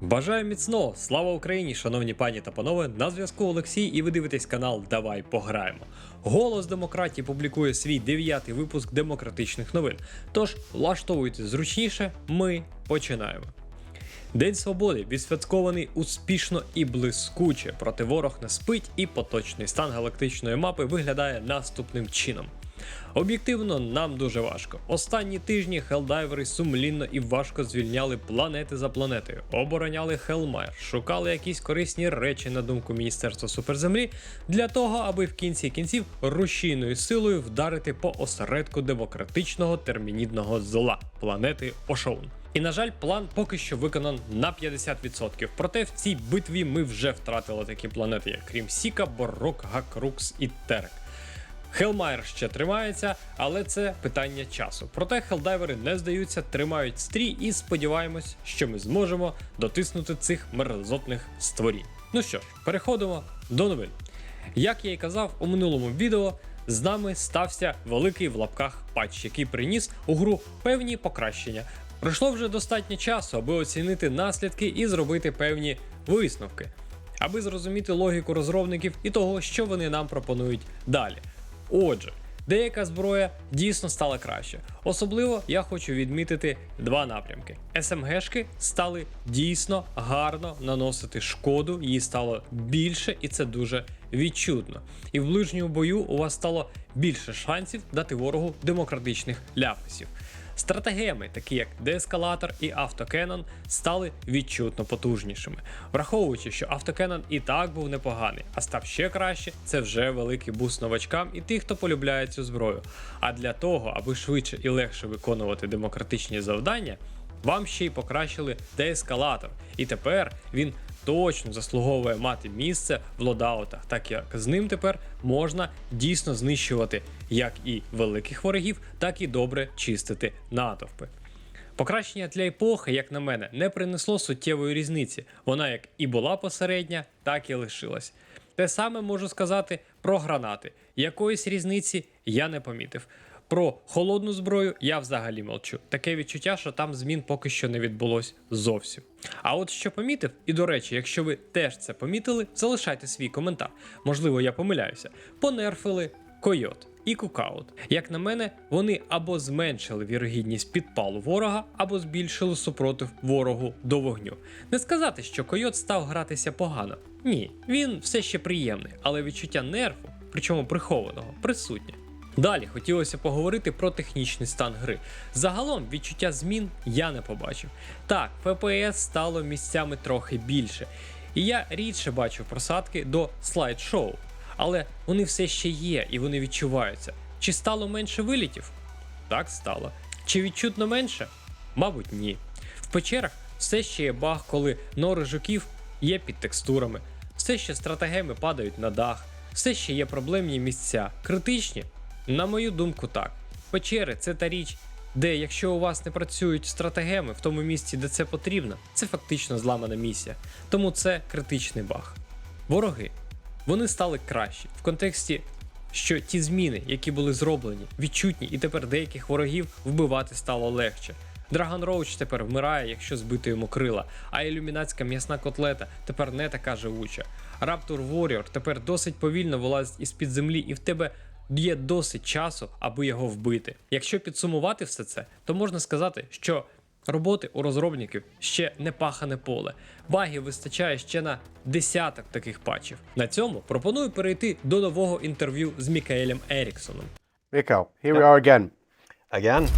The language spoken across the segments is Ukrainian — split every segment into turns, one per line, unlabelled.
Бажаю міцного! Слава Україні, шановні пані та панове! На зв'язку Олексій, і ви дивитесь канал Давай пограємо. Голос демократії публікує свій дев'ятий випуск демократичних новин. Тож влаштовуйтесь зручніше, ми починаємо. День свободи відсвяткований успішно і блискуче, проте ворог не спить, і поточний стан галактичної мапи виглядає наступним чином. Об'єктивно, нам дуже важко. Останні тижні хелдайвери сумлінно і важко звільняли планети за планетою, обороняли Хелмайр, шукали якісь корисні речі на думку Міністерства суперземлі для того, аби в кінці кінців рушійною силою вдарити по осередку демократичного термінідного зла планети Ошоун. І на жаль, план поки що виконан на 50%. Проте в цій битві ми вже втратили такі планети, як Крім Сіка, Борок, Гакрукс і Терек. Хелмайер ще тримається, але це питання часу. Проте хелдайвери не здаються, тримають стрій і сподіваємось, що ми зможемо дотиснути цих мерзотних створінь. Ну що ж, переходимо до новин. Як я і казав у минулому відео, з нами стався великий в лапках патч, який приніс у гру певні покращення. Пройшло вже достатньо часу, аби оцінити наслідки і зробити певні висновки, аби зрозуміти логіку розробників і того, що вони нам пропонують далі. Отже, деяка зброя дійсно стала краще. Особливо я хочу відмітити два напрямки. СМГшки стали дійсно гарно наносити шкоду, її стало більше, і це дуже відчутно. І в ближньому бою у вас стало більше шансів дати ворогу демократичних ляписів. Стратегеми, такі як деескалатор і автокенон, стали відчутно потужнішими. Враховуючи, що автокенон і так був непоганий, а став ще краще, це вже великий буст новачкам і тих, хто полюбляє цю зброю. А для того, аби швидше і легше виконувати демократичні завдання, вам ще й покращили деескалатор. І тепер він точно заслуговує мати місце в лодаутах, так як з ним тепер можна дійсно знищувати як і великих ворогів, так і добре чистити натовпи. Покращення для епохи, як на мене, не принесло суттєвої різниці. Вона як і була посередня, так і лишилась. Те саме можу сказати про гранати. Якоїсь різниці я не помітив. Про холодну зброю я взагалі мовчу. Таке відчуття, що там змін поки що не відбулось зовсім. А от що помітив, і до речі, якщо ви теж це помітили, залишайте свій коментар. Можливо, я помиляюся. Понерфили койот і кукаут. Як на мене, вони або зменшили вірогідність підпалу ворога, або збільшили супротив ворогу до вогню. Не сказати, що койот став гратися погано. Ні, він все ще приємний, але відчуття нерву, причому прихованого, присутнє. Далі хотілося поговорити про технічний стан гри. Загалом відчуття змін я не побачив. Так, FPS стало місцями трохи більше, і я рідше бачив просадки до слайд-шоу, але вони все ще є і вони відчуваються. Чи стало менше вилітів? Так стало. Чи відчутно менше? Мабуть, ні. В печерах все ще є баг, коли нори жуків є під текстурами, все ще стратегеми падають на дах, все ще є проблемні місця, критичні. На мою думку, так. Печери це та річ, де якщо у вас не працюють стратегеми в тому місці, де це потрібно, це фактично зламана місія. Тому це критичний баг. Вороги. Вони стали кращі в контексті, що ті зміни, які були зроблені, відчутні, і тепер деяких ворогів вбивати стало легше. Драгон Роуч тепер вмирає, якщо збити йому крила, а ілюмінатська м'ясна котлета тепер не така живуча. Раптор Warrior тепер досить повільно вилазить із під землі, і в тебе є досить часу, аби його вбити. Якщо підсумувати все це, то можна сказати, що роботи у розробників ще не пахане поле. Багів вистачає ще на десяток таких патчів. На цьому пропоную перейти до нового інтерв'ю з Мікаелем Еріксоном.
Miko, here we are again.
Again?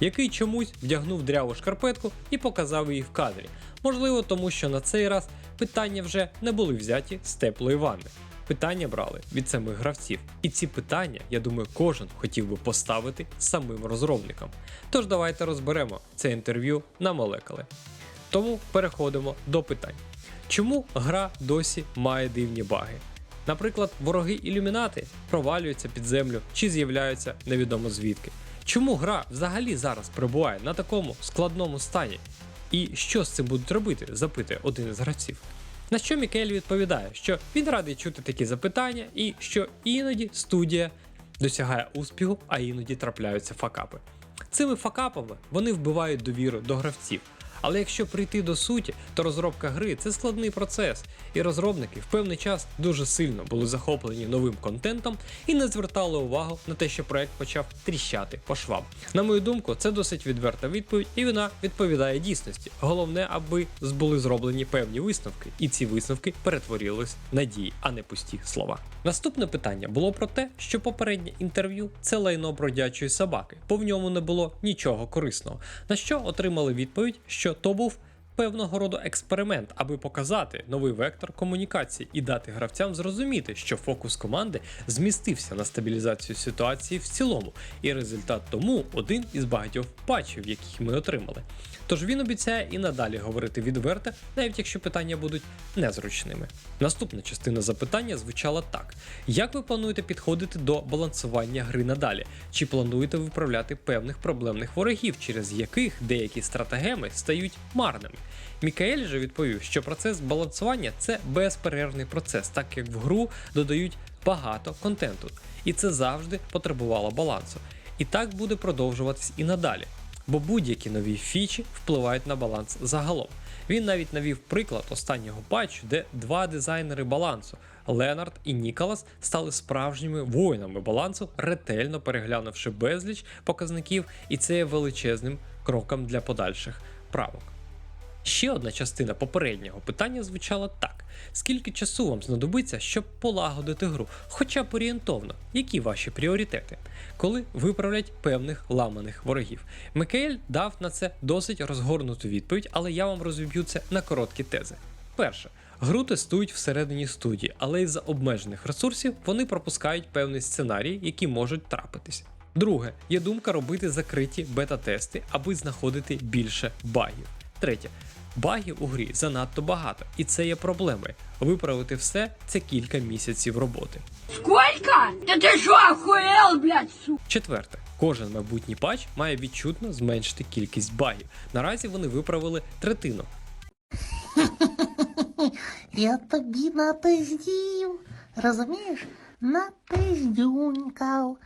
який чомусь вдягнув дряву шкарпетку і показав її в кадрі. Можливо, тому що на цей раз питання вже не були взяті з теплої ванни. Питання брали від самих гравців. І ці питання, я думаю, кожен хотів би поставити самим розробникам. Тож давайте розберемо це інтерв'ю на молекули. Тому переходимо до питань. Чому гра досі має дивні баги? Наприклад, вороги ілюмінати провалюються під землю чи з'являються невідомо звідки. Чому гра взагалі зараз перебуває на такому складному стані? І що з цим будуть робити? запитує один із гравців. На що Мікель відповідає, що він радий чути такі запитання, і що іноді студія досягає успіху, а іноді трапляються факапи. Цими факапами вони вбивають довіру до гравців. Але якщо прийти до суті, то розробка гри це складний процес, і розробники в певний час дуже сильно були захоплені новим контентом і не звертали увагу на те, що проект почав тріщати по швам. На мою думку, це досить відверта відповідь, і вона відповідає дійсності. Головне, аби були зроблені певні висновки, і ці висновки перетворились на дії, а не пусті слова. Наступне питання було про те, що попереднє інтерв'ю це лайно бродячої собаки, бо в ньому не було нічого корисного. На що отримали відповідь, що то був певного роду експеримент, аби показати новий вектор комунікації і дати гравцям зрозуміти, що фокус команди змістився на стабілізацію ситуації в цілому, і результат тому один із багатьох патчів, яких ми отримали. Тож він обіцяє і надалі говорити відверто, навіть якщо питання будуть незручними. Наступна частина запитання звучала так: як ви плануєте підходити до балансування гри надалі? Чи плануєте виправляти певних проблемних ворогів, через яких деякі стратегеми стають марними? Мікаель же відповів, що процес балансування це безперервний процес, так як в гру додають багато контенту, і це завжди потребувало балансу. І так буде продовжуватись і надалі, бо будь-які нові фічі впливають на баланс загалом. Він навіть навів приклад останнього патчу, де два дизайнери балансу Ленард і Ніколас стали справжніми воїнами балансу, ретельно переглянувши безліч показників, і це є величезним кроком для подальших правок. Ще одна частина попереднього питання звучала так: скільки часу вам знадобиться, щоб полагодити гру, хоча б орієнтовно, які ваші пріоритети, коли виправлять певних ламаних ворогів? Микаель дав на це досить розгорнуту відповідь, але я вам розіб'ю це на короткі тези. Перше. Гру тестують всередині студії, але із-за обмежених ресурсів вони пропускають певний сценарій, які можуть трапитись. Друге, є думка робити закриті бета-тести, аби знаходити більше багів. Третє. Багів у грі занадто багато, і це є проблемою. Виправити все це кілька місяців роботи.
Сколько? Да ты что, охуел, блядь, сука?
Четверте, кожен майбутній патч має відчутно зменшити кількість багів. Наразі вони виправили третину.
Я тобі напиздів, розумієш? Напиздюнькав,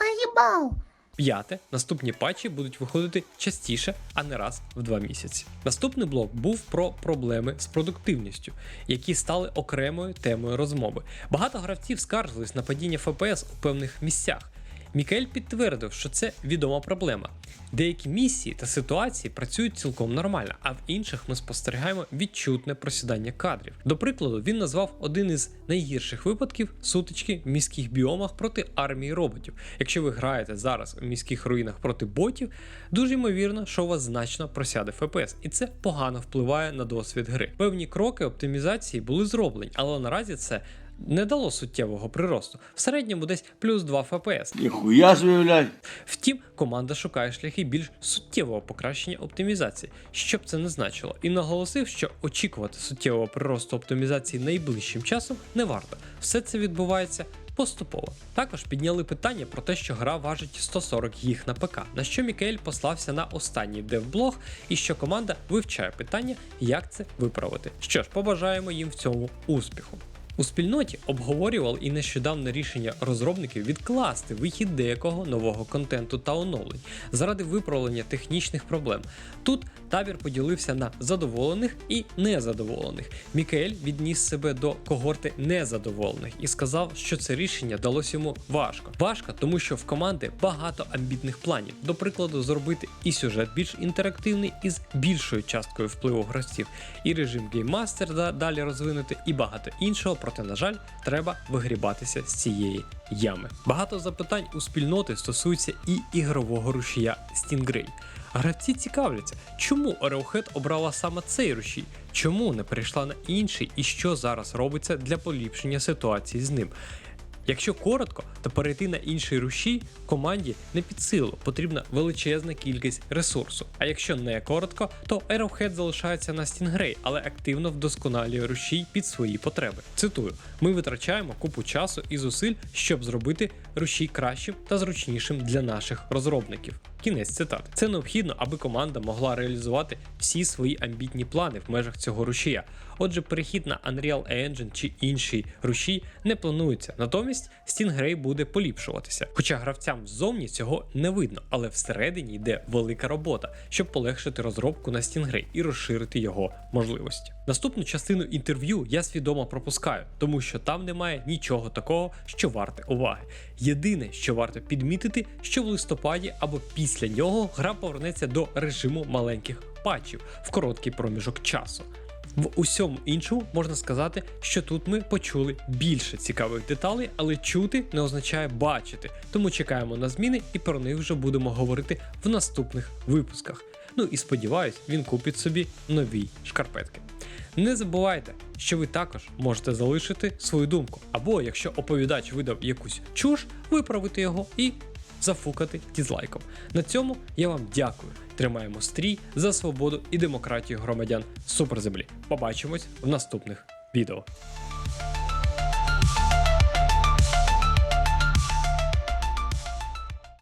наїбав.
П'яте, наступні патчі будуть виходити частіше, а не раз в два місяці. Наступний блок був про проблеми з продуктивністю, які стали окремою темою розмови. Багато гравців скаржились на падіння ФПС у певних місцях. Мікель підтвердив, що це відома проблема. Деякі місії та ситуації працюють цілком нормально, а в інших ми спостерігаємо відчутне просідання кадрів. До прикладу, він назвав один із найгірших випадків сутички в міських біомах проти армії роботів. Якщо ви граєте зараз у міських руїнах проти ботів, дуже ймовірно, що у вас значно просяде ФПС, і це погано впливає на досвід гри. Певні кроки оптимізації були зроблені, але наразі це. Не дало суттєвого приросту, в середньому десь плюс 2 ФПС.
Ніхуя собі.
Втім, команда шукає шляхи більш суттєвого покращення оптимізації, що б це не значило, і наголосив, що очікувати суттєвого приросту оптимізації найближчим часом не варто. Все це відбувається. Поступово також підняли питання про те, що гра важить 140 їх на ПК, на що Мікель послався на останній девблог і що команда вивчає питання, як це виправити. Що ж, побажаємо їм в цьому успіху. У спільноті обговорювали і нещодавне рішення розробників відкласти вихід деякого нового контенту та оновлень заради виправлення технічних проблем. Тут табір поділився на задоволених і незадоволених. Мікаель відніс себе до когорти незадоволених і сказав, що це рішення далось йому важко. Важко, тому що в команди багато амбітних планів. До прикладу, зробити і сюжет більш інтерактивний із більшою часткою впливу гравців, і режим гейммастер да- далі розвинути, і багато іншого. Проте, на жаль, треба вигрібатися з цієї ями. Багато запитань у спільноти стосуються і ігрового рушія Stingray. Гравці цікавляться, чому Arrowhead обрала саме цей рушій, чому не перейшла на інший і що зараз робиться для поліпшення ситуації з ним. Якщо коротко, то перейти на інший рушій команді не під силу, потрібна величезна кількість ресурсу. А якщо не коротко, то Arrowhead залишається на Stingray, але активно вдосконалює рушій під свої потреби. Цитую: ми витрачаємо купу часу і зусиль, щоб зробити рушій кращим та зручнішим для наших розробників. Кінець цитати. Це необхідно, аби команда могла реалізувати всі свої амбітні плани в межах цього рушія. Отже, перехід на Unreal Engine чи інший рушій не планується. Натомість Stingray буде поліпшуватися. Хоча гравцям ззовні цього не видно, але всередині йде велика робота, щоб полегшити розробку на Stingray і розширити його можливості. Наступну частину інтерв'ю я свідомо пропускаю, тому що там немає нічого такого, що варте уваги. Єдине, що варто підмітити, що в листопаді або після нього гра повернеться до режиму маленьких патчів в короткий проміжок часу. В усьому іншому можна сказати, що тут ми почули більше цікавих деталей, але чути не означає бачити. Тому чекаємо на зміни і про них вже будемо говорити в наступних випусках. Ну і сподіваюсь, він купить собі нові шкарпетки. Не забувайте, що ви також можете залишити свою думку, або якщо оповідач видав якусь чуш, виправити його і зафукати дізлайком. На цьому я вам дякую. Тримаємо стрій за свободу і демократію громадян суперземлі. Побачимось в наступних відео.